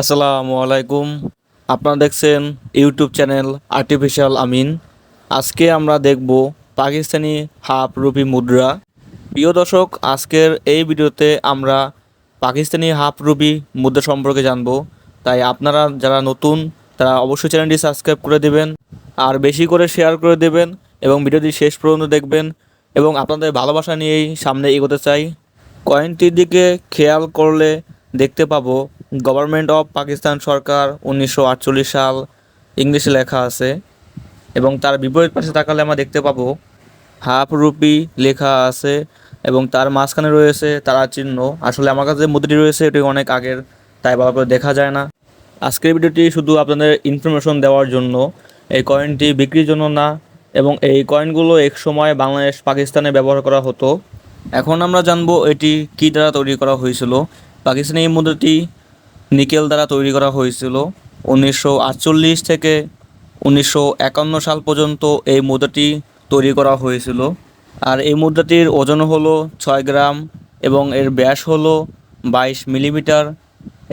আসসালামু আলাইকুম। আপনারা দেখছেন ইউটিউব চ্যানেল আর্টিফিশিয়াল আমিন আজকে আমরা দেখব পাকিস্তানি হাফ রুপি মুদ্রা। প্রিয় দর্শক, আজকের এই ভিডিওতে আমরা পাকিস্তানি হাফ রুপি মুদ্রা সম্পর্কে জানব। তাই আপনারা যারা নতুন, তারা অবশ্যই চ্যানেলটি সাবস্ক্রাইব করে দেবেন, আর বেশি করে শেয়ার করে দেবেন, এবং ভিডিওটি শেষ পর্যন্ত দেখবেন, এবং আপনাদের ভালোবাসা নিয়েই সামনে এগোতে চাই। কয়েনটির দিকে খেয়াল করলে দেখতে পাবো গভর্নমেন্ট অফ পাকিস্তান সরকার উনিশশো আটচল্লিশ সাল ইংলিশে লেখা আছে এবং তার বিপরীত পাশে তাকালে আমরা দেখতে পাবো, হাফ রুপি লেখা আছে এবং তার মাঝখানে রয়েছে তারা চিহ্ন। আসলে আমার কাছে মুদ্রাটি রয়েছে, এটি অনেক আগের, তাই ভালো করে দেখা যায় না। আজকের ভিডিওটি শুধু আপনাদের ইনফরমেশন দেওয়ার জন্য, এই কয়েনটি বিক্রির জন্য না, এবং এই কয়েনগুলো এক সময় বাংলাদেশ, পাকিস্তানে ব্যবহার করা হতো। এখন আমরা জানব এটি কী দ্বারা তৈরি করা হয়েছিল। পাকিস্তানি এই মুদ্রাটি নিকেল দ্বারা তৈরি করা হয়েছিল। উনিশশো আটচল্লিশ থেকে উনিশশো একান্ন সাল পর্যন্ত এই মুদ্রাটি তৈরি করা হয়েছিল। আর এই মুদ্রাটির ওজন হলো ছয় গ্রাম এবং এর ব্যাস হলো বাইশ মিলিমিটার।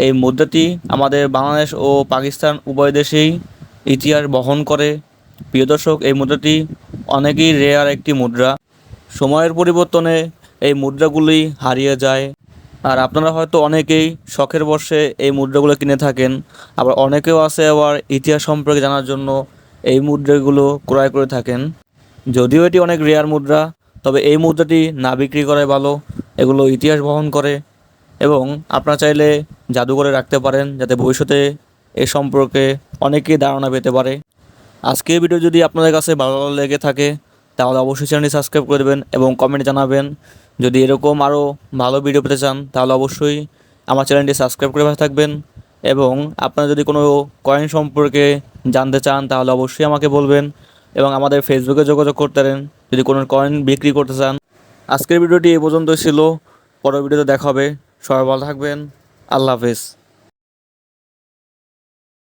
এই মুদ্রাটি আমাদের বাংলাদেশ ও পাকিস্তান উভয় দেশেই ইতিহাস বহন করে। প্রিয় দর্শক, এই মুদ্রাটি অনেকই রেয়ার একটি মুদ্রা। সময়ের পরিবর্তনে এই মুদ্রাগুলি হারিয়ে যায়। আর আপনারা হয়তো অনেকেই শখের বর্ষে এই মুদ্রাগুলো কিনে থাকেন, আবার অনেকেও আছে আবার ইতিহাস সম্পর্কে জানার জন্য এই মুদ্রাগুলো ক্রয় করে থাকেন। যদিও এটি অনেক রেয়ার মুদ্রা, তবে এই মুদ্রাটি না বিক্রি করাই ভালো, এগুলো ইতিহাস বহন করে এবং আপনারা চাইলে জাদুঘরে রাখতে পারেন যাতে ভবিষ্যতে এ সম্পর্কে অনেকেই ধারণা পেতে পারে। আজকের ভিডিও যদি আপনাদের কাছে ভালো লেগে থাকে, তাহলে অবশ্যই চ্যানেলটি সাবস্ক্রাইব করে দেবেন এবং কমেন্ট জানাবেন যদি এরকম আরও ভালো ভিডিও পেতে চান, তাহলে অবশ্যই আমার চ্যানেলটি সাবস্ক্রাইব করে ভালো থাকবেন এবং আপনারা যদি কোনো কয়েন সম্পর্কে জানতে চান, তাহলে অবশ্যই আমাকে বলবেন এবং আমাদের ফেসবুকে যোগাযোগ করতে পারেন। যদি কোনো কয়েন বিক্রি করতে চান, আজকের ভিডিওটি এ পর্যন্ত ছিল। পরের ভিডিওতে দেখা হবে। সবাই ভালো থাকবেন। আল্লাহ হাফেজ।